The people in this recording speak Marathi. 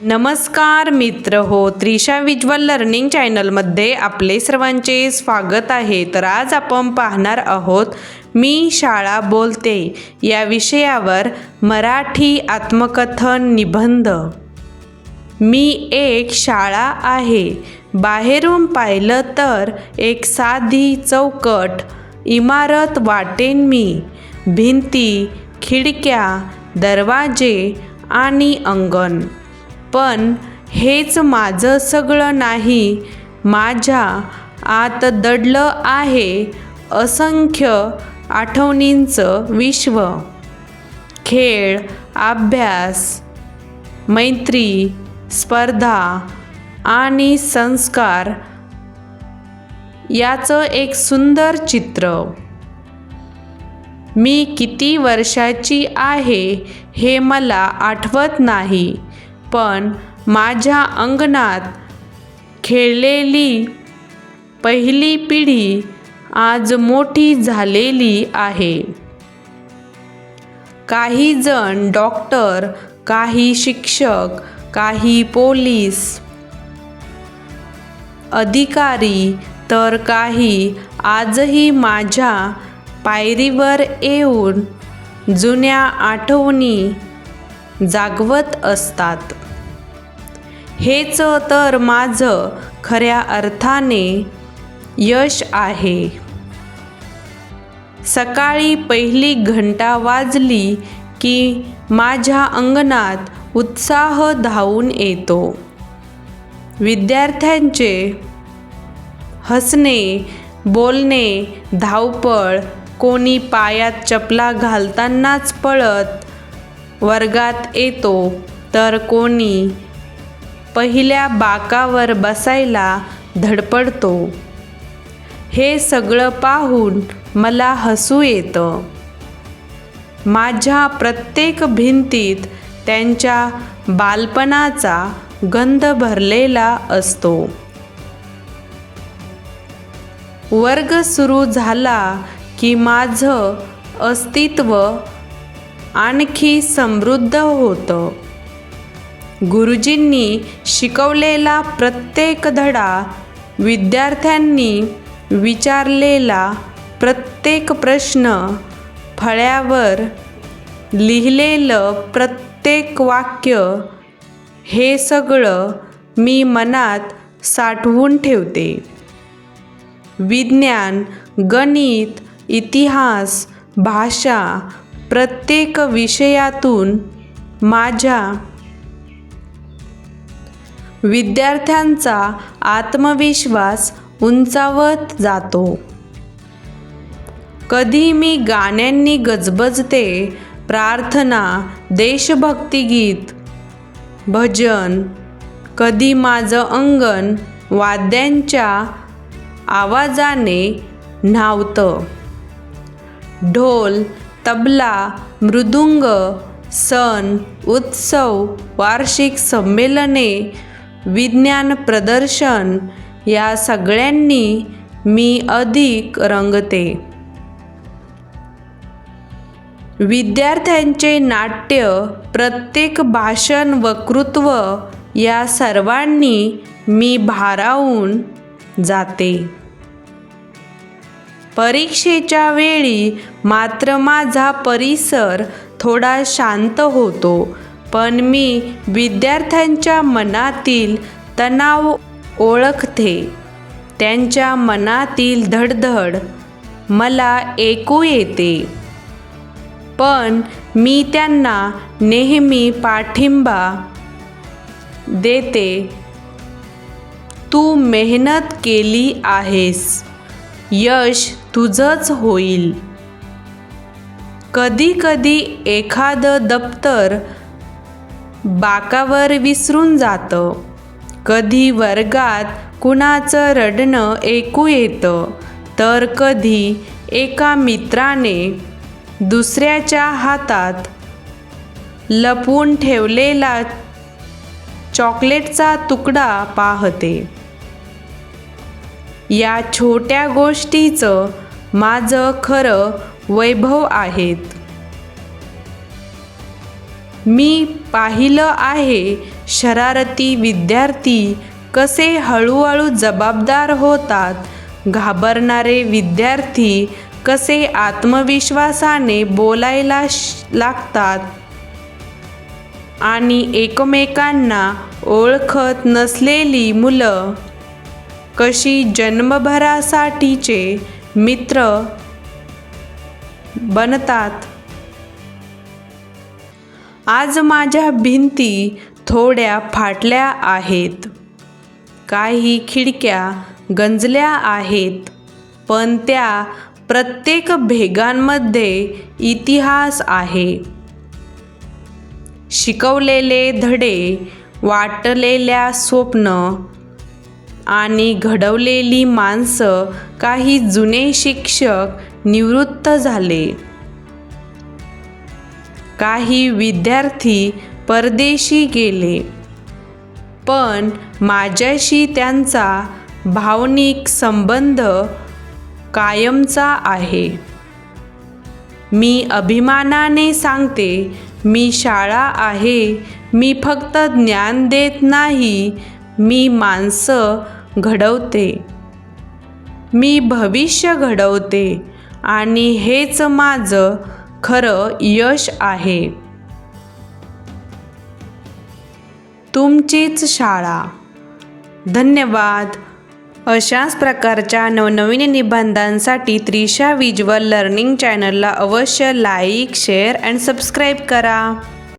नमस्कार मित्र हो त्रिशा विज्वल लर्निंग चॅनलमध्ये आपले सर्वांचे स्वागत आहे. तर आज आपण पाहणार आहोत मी शाळा बोलते या विषयावर मराठी आत्मकथन निबंध. मी एक शाळा आहे. बाहेरून पाहिलं तर एक साधी चौकट इमारत वाटेन मी. भिंती खिडक्या दरवाजे आणि अंगण. पण हेच माझं सगळं नाही. माझ्या आत दडलं आहे असंख्य आठवणींचं विश्व. खेळ अभ्यास मैत्री स्पर्धा आणि संस्कार याचं एक सुंदर चित्र. मी किती वर्षाची आहे हे मला आठवत नाही. पण माझ्या अंगणात खेळलेली पहिली पिढी आज मोठी झालेली आहे. काही जण डॉक्टर काही शिक्षक काही पोलीस अधिकारी तर काही आजही माझ्या पायरीवर येऊन जुन्या आठवणी जागवत असतात. हेच तर माझं खऱ्या अर्थाने यश आहे. सकाळी पहिली घंटा वाजली की माझ्या अंगणात उत्साह धावून येतो. विद्यार्थ्यांचे हसणे बोलणे धावपळ कोणी पायात चपला घालतानाच पळत वर्गात येतो तर कोणी पहिल्या बाकावर बसायला धडपडतो. हे सगळं पाहून मला हसू येतं. माझ्या प्रत्येक भिंतीत त्यांच्या बालपणाचा गंध भरलेला असतो. वर्ग सुरू झाला की माझं अस्तित्व आणखी समृद्ध होतं. गुरुजींनी शिकवलेला प्रत्येक धडा विद्यार्थ्यांनी विचारलेला प्रत्येक प्रश्न फळ्यावर लिहिलेलं प्रत्येक वाक्य हे सगळं मी मनात साठवून ठेवते. विज्ञान गणित इतिहास भाषा प्रत्येक विषयातून माझ्या विद्यार्थ्यांचा आत्मविश्वास उंचावत जातो. कधी मी गाण्यांनी गजबजते प्रार्थना देशभक्तिगीत भजन कधी माझं अंगण वाद्यांच्या आवाजाने न्हावतं. ढोल तबला मृदुंग सण उत्सव वार्षिक संमेलने विज्ञान प्रदर्शन या सगळ्यांनी मी अधिक रंगते. विद्यार्थ्यांचे नाट्य प्रत्येक भाषण वक्तृत्व या सर्वांनी मी भारावून जाते. परीक्षेच्या वेळी मात्र माझा परिसर थोडा शांत होतो. पण मी विद्यार्थ्यांच्या मनातील तणाव ओळखते. त्यांच्या मनातील धडधड मला ऐकू येते. पण मी त्यांना नेहमी पाठिंबा देते. तू मेहनत केली आहेस. यश तुझंच होईल. कधी कधी एखादं दप्तर बाकावर विसरून जातं. कधी वर्गात कुणाचं रडणं ऐकू येतं तर कधी एका मित्राने दुसऱ्याच्या हातात लपवून ठेवलेला चॉकलेटचा तुकडा पाहते. या छोट्या गोष्टीचं माझं खरं वैभव आहेत. मी पाहिलं आहे. शरारती विद्यार्थी कसे हळूहळू जबाबदार होतात? घाबरणारे विद्यार्थी कसे आत्मविश्वासाने बोलायला श- लागतात? आणि एकमेकांना ओळखत नसलेली मुलं कशी जन्मभरासाठीचे मित्र बनतात? आज माझ्या भिंती थोड्या फाटल्या आहेत. काही खिडक्या गंजल्या आहेत पण त्या प्रत्येक भेगांमध्ये इतिहास आहे. शिकवलेले धडे वाटलेल्या स्वप्न आणि घडवलेली माणसं काही जुने शिक्षक निवृत्त झाले. काही विद्यार्थी परदेशी गेले. पण माझ्याशी त्यांचा भावनिक संबंध कायमचा आहे. मी अभिमानाने सांगते मी शाळा आहे मी फक्त ज्ञान देत नाही मी माणसं घडवते. मी भविष्य घडवते आणि हेच माझं खरं यश आहे. तुमचीच शाळा. धन्यवाद. अशाच प्रकारच्या नवनवीन निबंधांसाठी त्रिशा विज्युअल लर्निंग चॅनलला अवश्य लाईक शेअर अँड सबस्क्राईब करा.